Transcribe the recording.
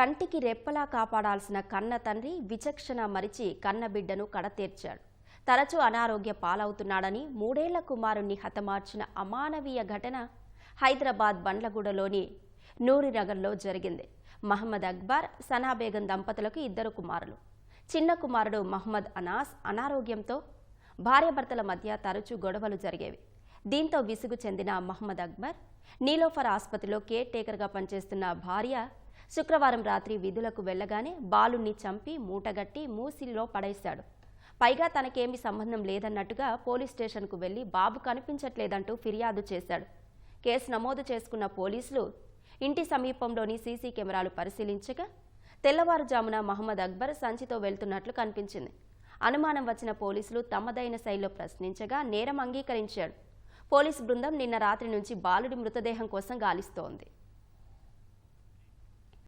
కంటికి రెప్పలా కాపాడాల్సిన కన్న తండ్రి విచక్షణ మరిచి కన్న బిడ్డను కడతీర్చాడు. తరచూ అనారోగ్య పాలవుతున్నాడని మూడేళ్ళ కుమారుణ్ణి హతమార్చిన అమానవీయ ఘటన హైదరాబాద్ బండ్లగూడలోని నూరినగర్లో జరిగింది. మహమ్మద్ అక్బర్ సనాబేగం దంపతులకు ఇద్దరు కుమారులు. చిన్న కుమారుడు మహమ్మద్ అనాస్ అనారోగ్యంతో భార్యాభర్తల మధ్య తరచూ గొడవలు జరిగేవి. దీంతో విసుగు చెందిన మహమ్మద్ అక్బర్ నీలోఫర్ ఆసుపత్రిలో కేర్ టేకర్గా పనిచేస్తున్న భార్య శుక్రవారం రాత్రి విధులకు వెళ్ళగానే బాలుణ్ణి చంపి మూటగట్టి మూసిలో పడేశాడు. పైగా తనకేమి సంబంధం లేదన్నట్టుగా పోలీస్ స్టేషన్కు వెళ్ళి బాబు కనిపించట్లేదంటూ ఫిర్యాదు చేశాడు. కేసు నమోదు చేసుకున్న పోలీసులు ఇంటి సమీపంలోని సీసీ కెమెరాలు పరిశీలించగా తెల్లవారుజామున మహమ్మద్ అక్బర్ సంచితో వెళ్తున్నట్లు కనిపించింది. అనుమానం వచ్చిన పోలీసులు తమదైన శైలిలో ప్రశ్నించగా నేరం అంగీకరించాడు. పోలీసు బృందం నిన్న రాత్రి నుంచి బాలుడి మృతదేహం కోసం గాలిస్తోంది.